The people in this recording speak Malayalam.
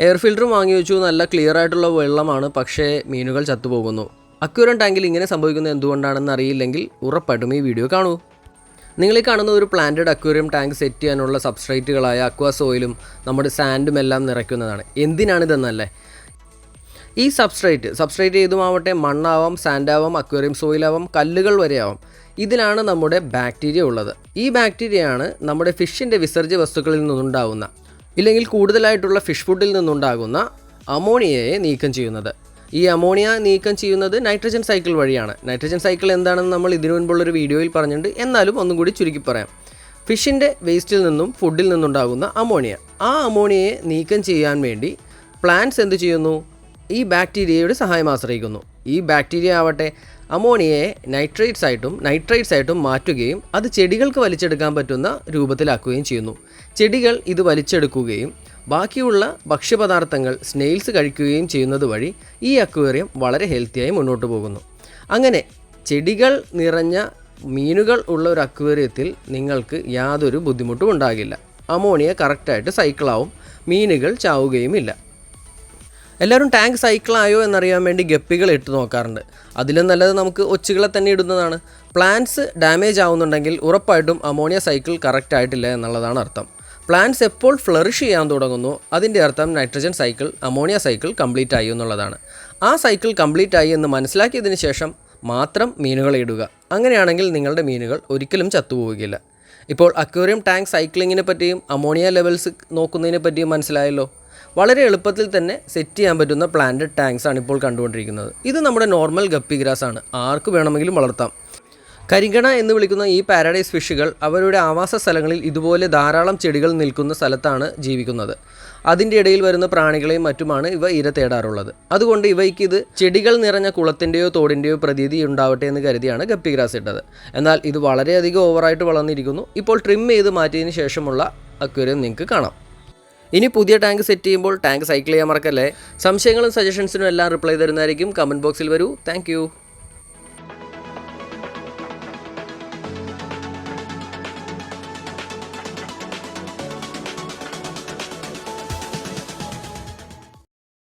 എയർ ഫിൽറ്ററും വാങ്ങി വെച്ചു. നല്ല ക്ലിയർ ആയിട്ടുള്ള വെള്ളമാണ്. പക്ഷേ മീനുകൾ ചത്തുപോകുന്നു. അക്യൂരം ടാങ്കിൽ ഇങ്ങനെ സംഭവിക്കുന്നത് എന്തുകൊണ്ടാണെന്ന് അറിയില്ലെങ്കിൽ ഉറപ്പായിട്ടും ഈ വീഡിയോ കാണൂ. നിങ്ങൾ ഈ കാണുന്ന ഒരു പ്ലാന്റഡ് അക്വേറിയം ടാങ്ക് സെറ്റ് ചെയ്യാനുള്ള സബ്സ്ട്രൈറ്റുകളായ അക്വാ സോയിലും നമ്മുടെ സാൻഡും എല്ലാം നിറയ്ക്കുന്നതാണ്. എന്തിനാണിതെന്നല്ലേ? ഈ സബ്സ്ട്രേറ്റ് സബ്സ്ട്രേറ്റ് ഏതുമാവട്ടെ മണ്ണാവാം സാൻഡാവാം അക്വേറിയം സോയിലാവാം കല്ലുകൾ വരെയാവാം. ഇതിലാണ് നമ്മുടെ ബാക്ടീരിയ ഉള്ളത്. ഈ ബാക്ടീരിയയാണ് നമ്മുടെ ഫിഷിന്റെ വിസർജ്യ വസ്തുക്കളിൽ നിന്നുണ്ടാകുന്ന ഇല്ലെങ്കിൽ കൂടുതലായിട്ടുള്ള ഫിഷ് ഫുഡിൽ നിന്നുണ്ടാകുന്ന അമോണിയയെ നീക്കം ചെയ്യുന്നത്. ഈ അമോണിയ നീക്കം ചെയ്യുന്നത് നൈട്രജൻ സൈക്കിൾ വഴിയാണ്. നൈട്രജൻ സൈക്കിൾ എന്താണെന്ന് നമ്മൾ ഇതിനു മുൻപുള്ളൊരു വീഡിയോയിൽ പറഞ്ഞിട്ടുണ്ട്. എന്നാലും ഒന്നും കൂടി ചുരുക്കി പറയാം. ഫിഷിന്റെ വേസ്റ്റിൽ നിന്നും ഫുഡിൽ നിന്നുണ്ടാകുന്ന അമോണിയ. ആ അമോണിയയെ നീക്കം ചെയ്യാൻ വേണ്ടി പ്ലാന്റ്സ് എന്ത് ചെയ്യുന്നു? ഈ ബാക്ടീരിയയുടെ സഹായം ആശ്രയിക്കുന്നു. ഈ ബാക്ടീരിയ ആവട്ടെ അമോണിയയെ നൈട്രേറ്റ്സ് ആയിട്ടും നൈട്രേറ്റ്സ് ആയിട്ടും മാറ്റുകയും അത് ചെടികൾക്ക് വലിച്ചെടുക്കാൻ പറ്റുന്ന രൂപത്തിലാക്കുകയും ചെയ്യുന്നു. ചെടികൾ ഇത് വലിച്ചെടുക്കുകയും ബാക്കിയുള്ള ഭക്ഷ്യപദാർത്ഥങ്ങൾ സ്നെയിൽസ് കഴിക്കുകയും ചെയ്യുന്നത് വഴി ഈ അക്വേറിയം വളരെ ഹെൽത്തിയായി മുന്നോട്ട് പോകുന്നു. അങ്ങനെ ചെടികൾ നിറഞ്ഞ മീനുകൾ ഉള്ള ഒരു അക്വേറിയത്തിൽ നിങ്ങൾക്ക് യാതൊരു ബുദ്ധിമുട്ടും ഉണ്ടാകില്ല. അമോണിയ കറക്റ്റായിട്ട് സൈക്കിളാവും മീനുകൾ ചാവുകയുമില്ല. എല്ലാവരും ടാങ്ക് സൈക്കിളായോ എന്നറിയാൻ വേണ്ടി ഗപ്പികൾ ഇട്ട് നോക്കാറുണ്ട്. അതിലും നല്ലത് നമുക്ക് ഒച്ചുകളെ തന്നെ ഇടുന്നതാണ്. പ്ലാന്റ്സ് ഡാമേജ് ആവുന്നുണ്ടെങ്കിൽ ഉറപ്പായിട്ടും അമോണിയ സൈക്കിൾ കറക്റ്റ് ആയിട്ടില്ല എന്നുള്ളതാണ് അർത്ഥം. പ്ലാന്റ്സ് എപ്പോൾ ഫ്ലറിഷ് ചെയ്യാൻ തുടങ്ങുന്നു അതിന്റെ അർത്ഥം nitrogen cycle ammonia cycle complete ആയി എന്നുള്ളതാണ്. ആ സൈക്കിൾ കംപ്ലീറ്റ് ആയി എന്ന് മനസ്സിലാക്കിയതിന് ശേഷം മാത്രം മീനുകളെ ഇടുക. അങ്ങനെയാണെങ്കിൽ നിങ്ങളുടെ മീനുകൾ ഒരിക്കലും ചത്തുപോവുകയില്ല. ഇപ്പോൾ അക്വേറിയം ടാങ്ക് സൈക്ലിങ്ങിനെ പറ്റിയും അമോണിയ ലെവൽസ് നോക്കുന്നതിനെ പറ്റിയും മനസ്സിലായല്ലോ? വളരെ എളുപ്പത്തിൽ തന്നെ സെറ്റ് ചെയ്യാൻ പറ്റുന്ന പ്ലാന്റഡ് ടാങ്ക്സ് ആണ് ഇപ്പോൾ കണ്ടുകൊണ്ടിരിക്കുന്നത്. ഇത് നമ്മുടെ നോർമൽ ഗപ്പി ഗ്രാസ് ആണ്. ആർക്ക് വേണമെങ്കിലും വളർത്താം. കരിങ്കണ എന്ന് വിളിക്കുന്ന ഈ പാരഡൈസ് ഫിഷുകൾ അവരുടെ ആവാസ സ്ഥലങ്ങളിൽ ഇതുപോലെ ധാരാളം ചെടികൾ നിൽക്കുന്ന സ്ഥലത്താണ് ജീവിക്കുന്നത്. അതിന്റെ ഇടയിൽ വരുന്ന പ്രാണികളെയും മറ്റുമാണ് ഇവ ഇര തേടാറുള്ളത്. അതുകൊണ്ട് ഇവയ്ക്ക് ഇത് ചെടികൾ നിറഞ്ഞ കുളത്തിന്റെയോ തോടിന്റെയോ പ്രതീതി ഉണ്ടാവട്ടെ എന്ന് കരുതിയാണ് ഗപ്പി ഗ്രാസ് ഇട്ടത്. എന്നാൽ ഇത് വളരെയധികം ഓവറായിട്ട് വളർന്നിരിക്കുന്നു. ഇപ്പോൾ ട്രിം ചെയ്ത് മാറ്റിയതിന് ശേഷമുള്ള അക്വേറിയം നിങ്ങൾക്ക് കാണാം. ഇനി പുതിയ ടാങ്ക് സെറ്റ് ചെയ്യുമ്പോൾ ടാങ്ക് സൈക്കിൾ ചെയ്യാൻ മറക്കല്ലേ? സംശയങ്ങളും സജഷൻസിനും എല്ലാം റിപ്ലൈ തരുന്നതായിരിക്കും. കമന്റ് ബോക്സിൽ വരൂ. താങ്ക്